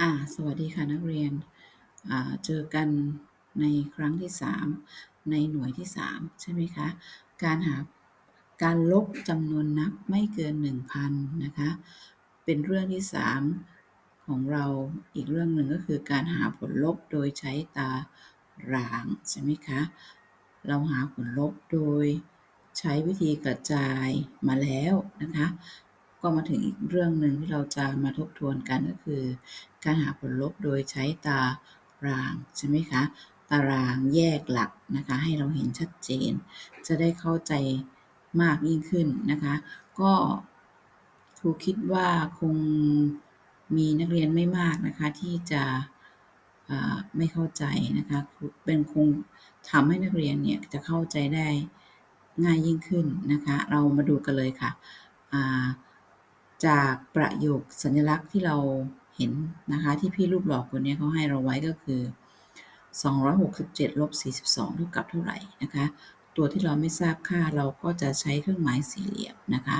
อ่าสวัสดีค่ะนักเรียนอ่าเจอกันในครั้งที่ 3 ในหน่วยที่ 3 ใช่ไหมคะ การหาการลบจำนวนนับไม่เกิน 1,000 นะคะ เป็นเรื่องที่ 3 ของเราอีกเรื่องหนึ่งก็คือการหาผลลบโดยใช้ตารางใช่ไหมคะ เราหาผลลบโดยใช้วิธีกระจายมาแล้วนะคะ ก็มาถึงอีกเรื่องหนึ่งที่เราจะมาทบทวนกันก็คือ การหาผลลบโดยใช้ตารางใช่ไหมคะ ตารางแยกหลักนะคะ ให้เราเห็นชัดเจน จะได้เข้าใจมากยิ่งขึ้นนะคะ ก็ครูคิดว่าคงมีนักเรียนไม่มากนะคะที่จะไม่เข้าใจนะคะเป็นคงทำให้นักเรียนเนี่ยจะเข้าใจได้ง่ายยิ่งขึ้นนะคะ เรามาดูกันเลยค่ะ จากประโยคสัญลักษณ์ที่เราเห็นนะคะที่พี่รูปหลอกคนนี้เขาให้เราไว้ก็คือ 267ลบ42เท่ากับเท่าไหร่นะคะตัวที่เราไม่ทราบค่าเราก็จะใช้เครื่องหมายสี่เหลี่ยมนะคะ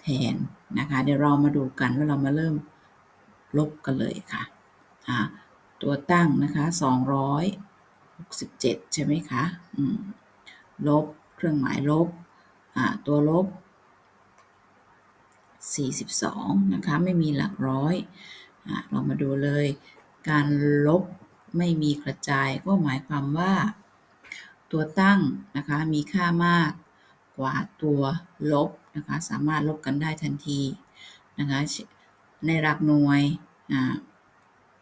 แทนนะคะเดี๋ยวเรามาดูกันว่าเรามาเริ่มลบกันเลยค่ะตัวตั้งนะคะ267 ใช่ไหมคะลบเครื่องหมายลบตัวลบ 42 นะคะ ไม่มีหลักร้อยเรามาดูเลย การลบไม่มีกระจายก็หมายความว่า ตัวตั้งนะคะมีค่ามากกว่าตัวลบนะคะสามารถลบกันได้ทันทีนะคะในหลักหน่วย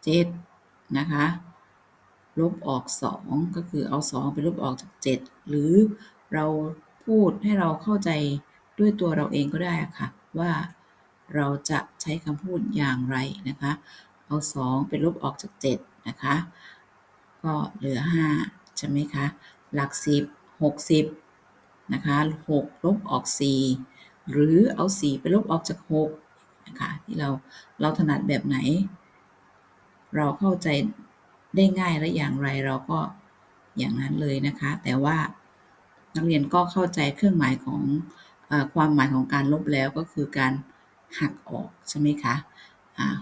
เจ็ดนะคะลบออก 2 ก็คือเอา 2 ไปลบออกจาก 7 หรือเราพูดให้เราเข้าใจด้วยตัวเราเองก็ได้ค่ะ ว่าเราจะใช้คำพูดอย่างไรนะคะ เอา2ไปลบออกจาก 7 นะคะ ก็เหลือ 5 ใช่ไหมคะ หลัก 10 60 นะคะ 6 ลบออก 4 หรือเอา 4 ไปลบออกจาก 6 นะคะ ที่เราเราถนัดแบบไหน เราเข้าใจได้ง่ายและอย่างไรเราก็อย่างนั้นเลยนะคะ แต่ว่านักเรียนก็เข้าใจเครื่องหมายของ ความหมายของการลบแล้วก็คือการหักออกใช่ไหมคะ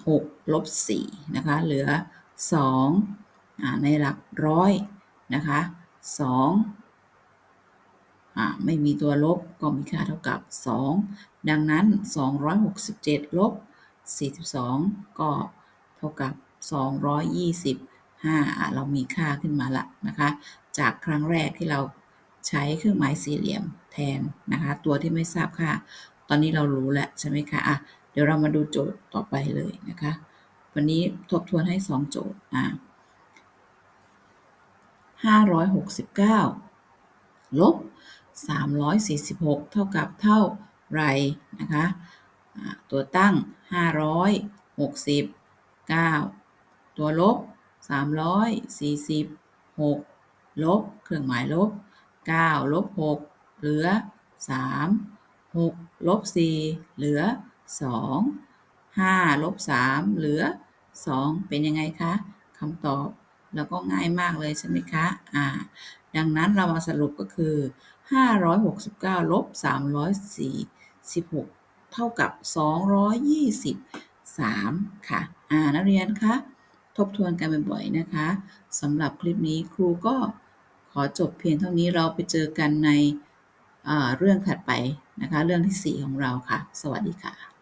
หกลบสี่นะคะเหลือสองในหลักร้อยนะคะสองไม่มีตัวลบก็มีค่าเท่ากับ 2 ดังนั้น 267 ลบ 42 ก็เท่ากับ 225เรามีค่าขึ้นมาละนะคะ จากครั้งแรกที่เรา ใช้เครื่องหมายสี่เหลี่ยมแทนนะคะ ตัวที่ไม่ทราบค่า ตอนนี้เรารู้แล้วใช่ไหมคะอะเดี๋ยวเรามาดูโจทย์ต่อไปเลยนะคะ วันนี้ทบทวนให้ 2 โจทย์อะ569 ลบ 346 เท่ากับเท่าไรนะคะตัวตั้ง 569 ตัวลบ 346 ลบ เครื่องหมายลบ 9ลบ6เหลือ 3 6ลบ4เหลือ 2 5ลบ3เหลือ 2 เป็นยังไงคะคำตอบแล้วก็ง่ายมากเลยใช่ไหมคะ อ่า ดังนั้นเรามาสรุปก็คือ 569ลบ346 เท่ากับ 223 ค่ะ อ่า นักเรียนคะ ทบทวนกันบ่อยๆนะคะ สำหรับคลิปนี้ครูก็ ขอจบเพียงเท่านี้เราไปเจอกันในเรื่องถัดไปนะคะ เรื่องที่ 4 ของเราค่ะ สวัสดีค่ะ